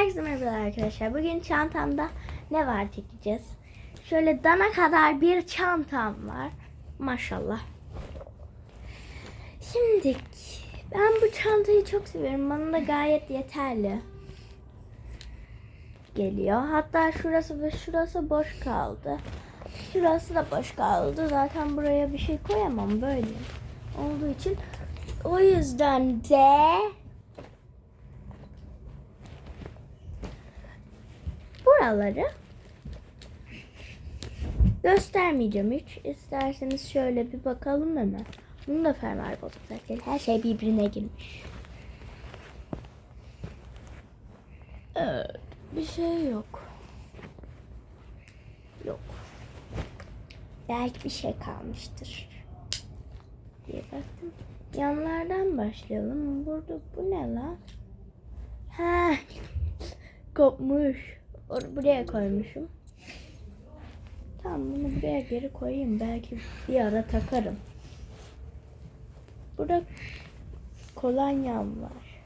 Herkese merhaba arkadaşlar. Bugün çantamda ne var çekeceğiz. Şöyle dana kadar bir çantam var. Maşallah. Şimdi ben bu çantayı çok seviyorum. Bana da gayet yeterli. Geliyor. Hatta şurası ve şurası boş kaldı. Şurası da boş kaldı. Zaten buraya bir şey koyamam böyle. Olduğu için o yüzden de buraları göstermeyeceğim hiç. İsterseniz şöyle bir bakalım hemen. Bunu da fermuar bozuk zaten. Her şey birbirine girmiş. Evet. Bir şey yok. Yok. Belki bir şey kalmıştır. Diye baktım. Yanlardan başlayalım. Burada bu ne lan? Ha, kopmuş. Onu buraya koymuşum. Tamam bunu buraya geri koyayım. Belki bir ara takarım. Burada kolonyam var.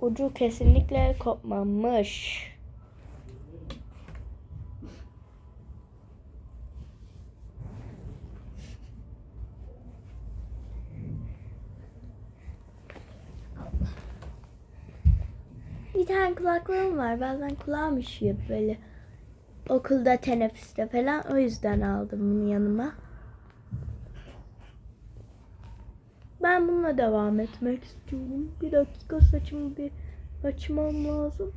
Ucu kesinlikle kopmamış. Bir tane kulaklığım var. Bazen kulağım üşüyor böyle. Okulda teneffüste falan. O yüzden aldım bunu yanıma. Ben bununla devam etmek istiyorum. Bir dakika saçımı bir açmam lazım.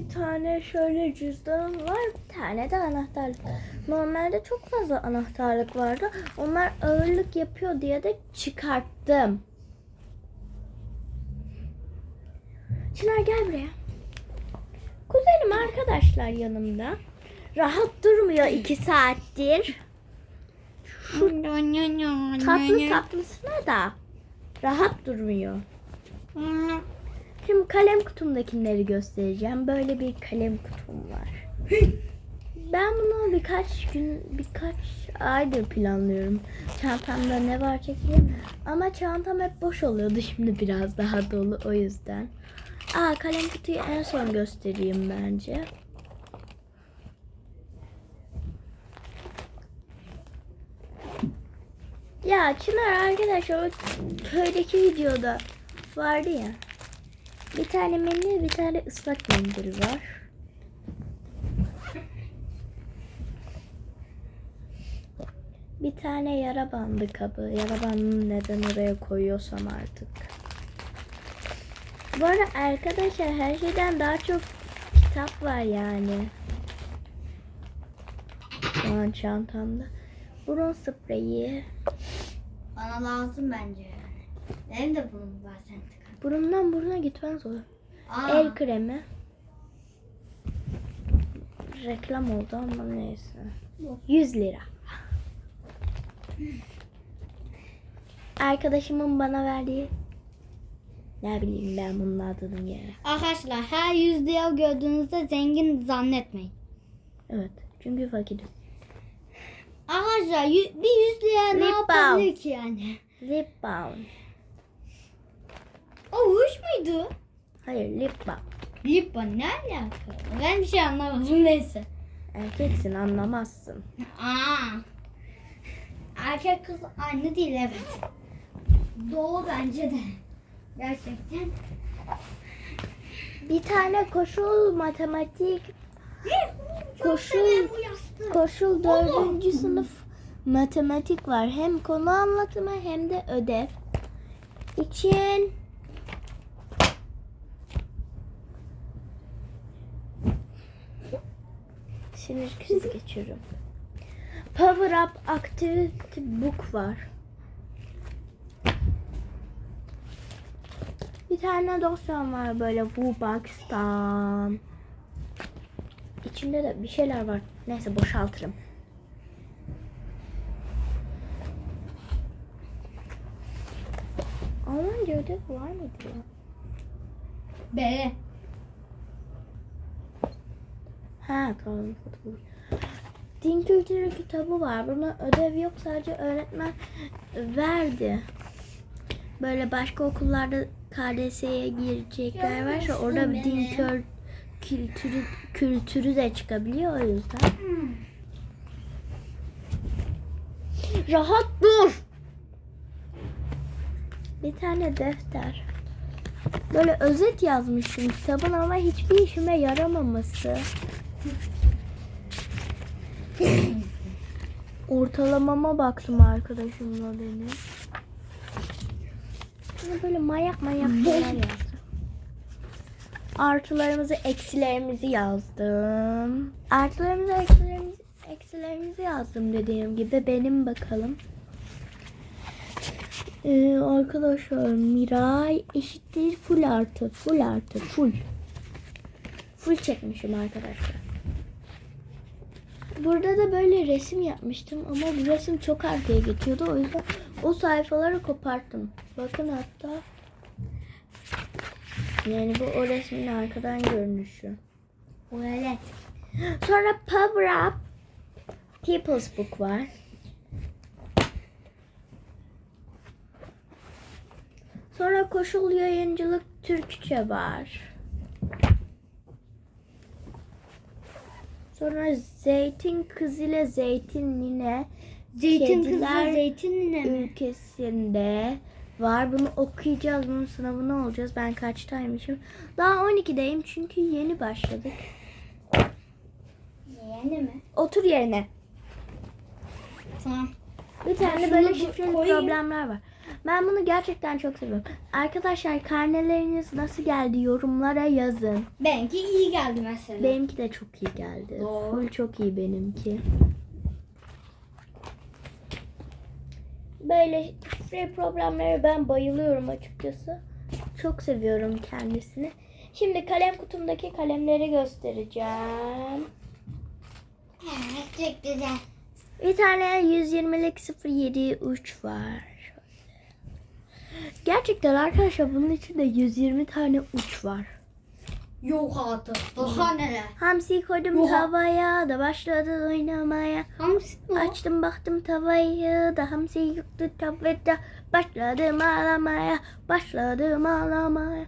Bir tane şöyle cüzdanım var. Bir tane de anahtarlık. Normalde çok fazla anahtarlık vardı. Onlar ağırlık yapıyor diye de çıkarttım. Çınar gel buraya. Kuzenim arkadaşlar yanımda. Rahat durmuyor iki saattir. Şu tatlı tatlısına da rahat durmuyor. Şimdi kalem kutumdakileri göstereceğim. Böyle bir kalem kutum var. Ben bunu birkaç gün, birkaç aydır planlıyorum. Çantamda ne var çekeyim. Ama çantam hep boş oluyordu. Şimdi biraz daha dolu o yüzden. Aa kalem kutuyu en son göstereyim bence. Ya Çınar arkadaşlar o köydeki videoda vardı ya. Bir tane mendil, bir tane ıslak mendil var. Bir tane yara bandı kabı. Yara bandını neden oraya koyuyorsam artık. Bu arada arkadaşlar her şeyden daha çok kitap var yani. Şu an çantamda. Burun spreyi. Bana lazım bence yani. Benim de bunun var sen tıkan. Burundan buruna gitmen zor. Aa, El kremi. Reklam oldu ama neyse. 100 lira. Arkadaşımın bana verdiği ne bileyim ben bunun adını yere. Arkadaşlar her yüz lira gördüğünüzde zengin zannetmeyin. Evet. Çünkü fakiriz. Arkadaşlar bir yüz lira ne yapabilir ki yani? Lip balm. O huş muydu? Hayır lip balm. Lip balm ne alaka? Ben bir şey anlamadım neyse. Erkeksin anlamazsın. Aa. Erkek kız aynı değil evet. Doğu bence de. Gerçekten. Bir tane koşul matematik Koşul- koşul dördüncü sınıf matematik var. Hem konu anlatımı hem de ödev için sinir krizi geçiyorum. Power Up Activity Book var. Bir tane dosyam var böyle Wubox'tan. İçinde de bir şeyler var. Neyse boşaltırım. Almanca ödev var mıydı ya? B. Ha tamam. Din kültürü kitabı var. Buna ödev yok sadece öğretmen verdi. Böyle başka okullarda KDS'ye girecekler varsa orada bir din kör, kültürü, kültürü de çıkabiliyor o yüzden. Rahat dur. Bir tane defter. Böyle özet yazmışım kitabın ama hiçbir işime yaramaması. Ortalamama baktım arkadaşımla benim. Yine Böyle manyak manyak şeyler yazdım. Artılarımızı, eksilerimizi yazdım. Artılarımızı, eksilerimizi, eksilerimizi yazdım dediğim gibi. Benim bakalım. Ee, arkadaşlar Miray eşittir full artı. Full artı. Full. Full çekmişim arkadaşlar. Burada da böyle resim yapmıştım ama bu resim çok arkaya geçiyordu. O yüzden o sayfaları koparttım. Bakın hatta. Yani bu o resmin arkadan görünüşü. Evet. Sonra Power Up People's Book var. Sonra Koşul Yayıncılık Türkçe var. Sonra Zeytin Kız ile Zeytin Nine Zeytin Kediler kızı zeytin nine mi? ülkesinde var. Bunu okuyacağız. Bunun sınavına olacağız. Ben kaçtaymışım? Daha 12'deyim çünkü yeni başladık. Yeni mi? Otur yerine. Tamam. Bir tane şunu böyle bu- şifreli koyayım. problemler var. Ben bunu gerçekten çok seviyorum. Arkadaşlar karneleriniz nasıl geldi yorumlara yazın. Benimki iyi geldi mesela. Benimki de çok iyi geldi. Doğru. Full çok iyi benimki. Böyle şifre problemlere ben bayılıyorum açıkçası. Çok seviyorum kendisini. Şimdi kalem kutumdaki kalemleri göstereceğim. Evet, çok güzel. Bir tane 120'lik 07 uç var. Gerçekten arkadaşlar bunun içinde 120 tane uç var. Yok artık. Daha neler? Hamsiyi koydum Oha. tavaya da başladı oynamaya. Hamsi mi? Açtım baktım tavayı da hamsi yıktı tavada. Başladım ağlamaya, başladım ağlamaya.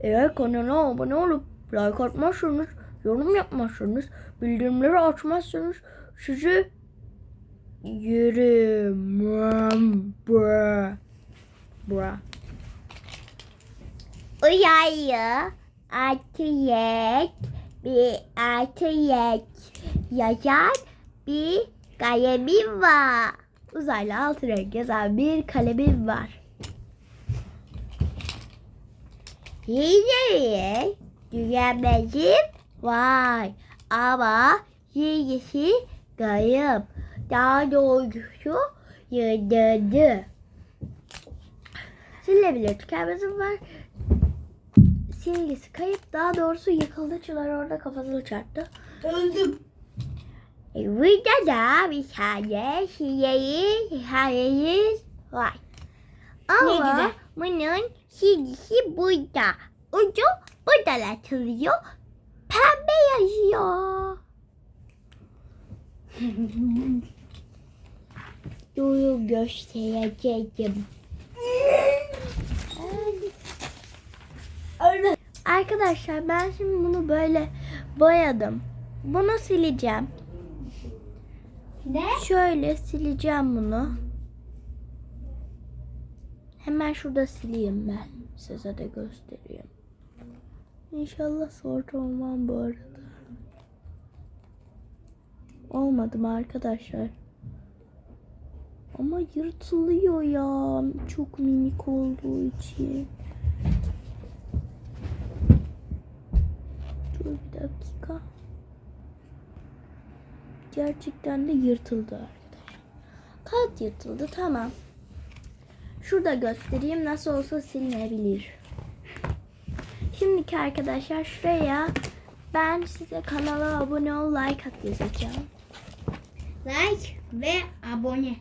Eğer kanala abone olup like atmazsanız, yorum yapmazsanız, bildirimleri açmazsanız sizi yerim. Bra. Bra. Uyayı artı yek bir artı yek yazan bir kalemim var. Uzaylı altı renk yazan bir kalemim var. Yine düğmecim var ama yenisi kayıp. Daha doğrusu yıldırdı. Silebilir tükenmezim var. Silgisi kayıp daha doğrusu yıkıldı. Çınar orada kafasını çarptı. Öldüm. E, Burada da bir tane sileği hikayemiz var. Ama güzel. bunun silgisi burada. Ucu burada atılıyor. Pembe yazıyor. Duyu göstereceğim. Arkadaşlar ben şimdi bunu böyle boyadım. Bunu sileceğim. Ne? Şöyle sileceğim bunu. Hemen şurada sileyim ben. Size de göstereyim. İnşallah sort olmam bu arada. Olmadım arkadaşlar. Ama yırtılıyor ya. Çok minik olduğu için. Dur bir dakika. Gerçekten de yırtıldı arkadaşlar. Kağıt yırtıldı tamam. Şurada göstereyim nasıl olsa silinebilir. Şimdiki arkadaşlar şuraya ben size kanala abone ol like at yazacağım. Like ve abone.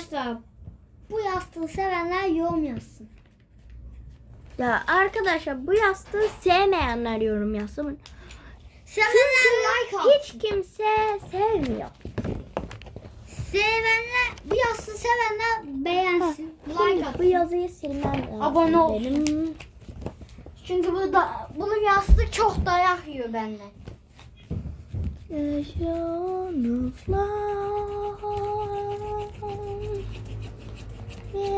Arkadaşlar bu yastığı sevenler yorum yazsın. Ya arkadaşlar bu yastığı sevmeyenler yorum yazsın. Sevenler like atsın. Hiç kimse sevmiyor. Sevenler bu yastığı sevenler beğensin. Şimdi like bu atsın. yazıyı silmem lazım. Abone olsun. benim. Çünkü bu da bunun yastığı çok dayak yiyor benden.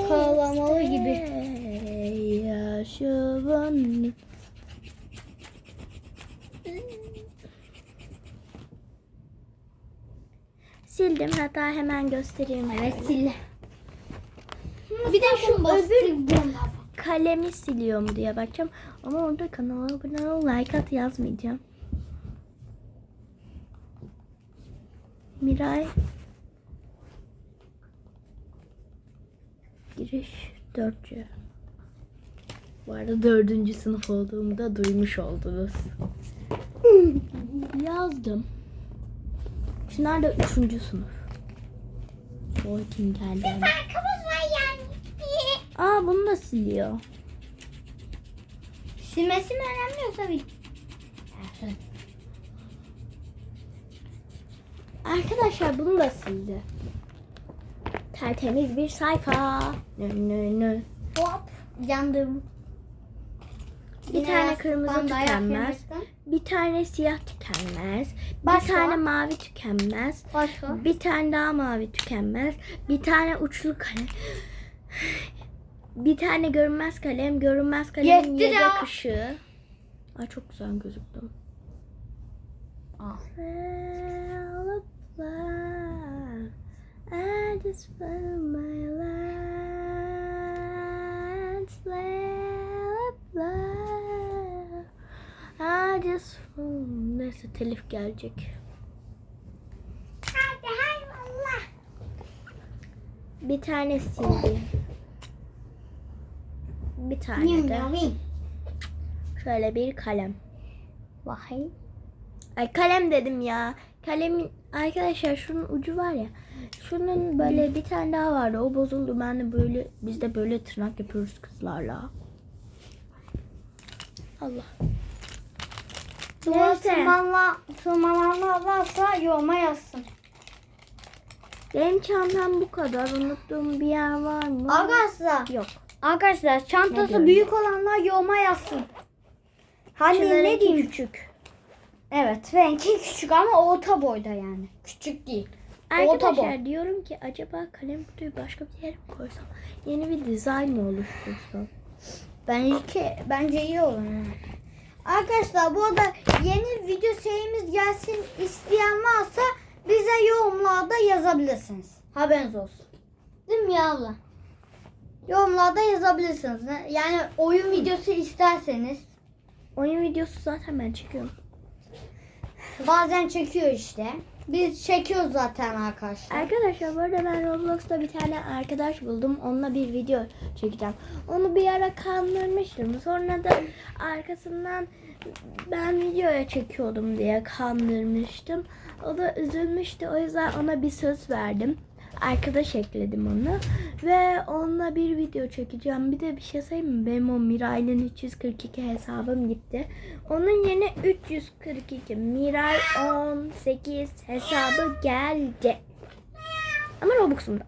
Kağlamalı gibi. Yaşavan. Sildim hatta hemen göstereyim. Evet sil. Bir de şu öbür kalemi siliyor mu diye bakacağım. Ama orada kanala abone ol, like at yazmayacağım. Miray. Giriş 4C. Bu arada dördüncü sınıf olduğumu da duymuş oldunuz. Yazdım. Şunlar da üçüncü sınıf. O kim geldi? hemen. Arkamız var yani. Aa bunu da siliyor. Silmesi mi önemli yoksa bir... Arkadaşlar bunu da sildi. Tertemiz bir sayfa. Nö, nö, nö. Hop yandım. Bir Yine tane kırmızı tükenmez. Bir tane siyah tükenmez. Bir Başka? tane mavi tükenmez. Başka? Bir tane daha mavi tükenmez. Bir tane uçlu kalem. Bir tane görünmez kalem. Görünmez kalemin Yetti yedek ya. ışığı. Ay çok güzel gözüktü. Aa. I just found my last. I just found... Neyse telif gelecek. Hadi hayvallah. Bir tane sildi. Bir tane de şöyle bir kalem. Vay. Ay kalem dedim ya. Kalemin arkadaşlar şunun ucu var ya. Şunun böyle bir tane daha vardı. O bozuldu. Ben de böyle biz de böyle tırnak yapıyoruz kızlarla. Allah. Dua Neyse. tırmanma, tırmananlar varsa yoruma yazsın. Benim çantam bu kadar. Unuttuğum bir yer var mı? Arkadaşlar, Yok. arkadaşlar Ne çantası diyorum? büyük olanlar yoruma yazsın. Hani ne Çınar'ınki diyeyim? küçük. Evet, benimki küçük ama orta boyda yani. Küçük değil. Orta Arkadaşlar diyorum ki acaba kalem kutuyu başka bir yere mi koysam? Yeni bir dizayn mı oluştursam? Benimki bence iyi olur. Arkadaşlar bu arada yeni video serimiz gelsin isteyen varsa bize yorumlarda yazabilirsiniz. Haberiniz olsun. Değil mi ya abla? Yorumlarda yazabilirsiniz. Yani oyun videosu isterseniz. Oyun videosu zaten ben çekiyorum. Bazen çekiyor işte. Biz çekiyoruz zaten arkadaşlar. Arkadaşlar bu arada ben Roblox'ta bir tane arkadaş buldum. Onunla bir video çekeceğim. Onu bir ara kandırmıştım. Sonra da arkasından ben videoya çekiyordum diye kandırmıştım. O da üzülmüştü. O yüzden ona bir söz verdim. Arkadaş ekledim onu. Ve onunla bir video çekeceğim. Bir de bir şey söyleyeyim mi? Benim o Miray'ın 342 hesabım gitti. Onun yerine 342 Miray 18 hesabı geldi. Ama Robux'umda.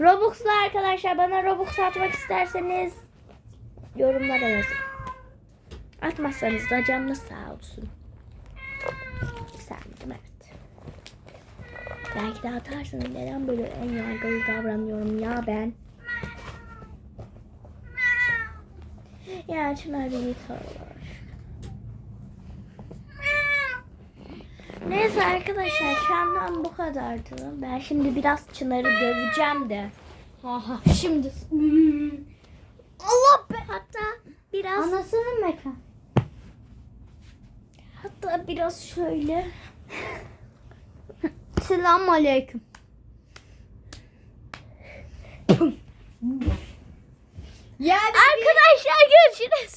Robux'lu arkadaşlar bana Robux atmak isterseniz yorumlara yazın. Atmazsanız da canınız sağ olsun. Sevmedim evet. Belki de atarsınız. Neden böyle en yargılı davranıyorum ya ben? Ya Çınar beni tanıyor. Neyse arkadaşlar şu andan bu kadardı. Ben şimdi biraz Çınar'ı döveceğim de. Aha, şimdi. Allah be. Hatta biraz Anasının mekan. hatta biraz şöyle. Selamun aleyküm. Ya Arkadaşlar görüşürüz.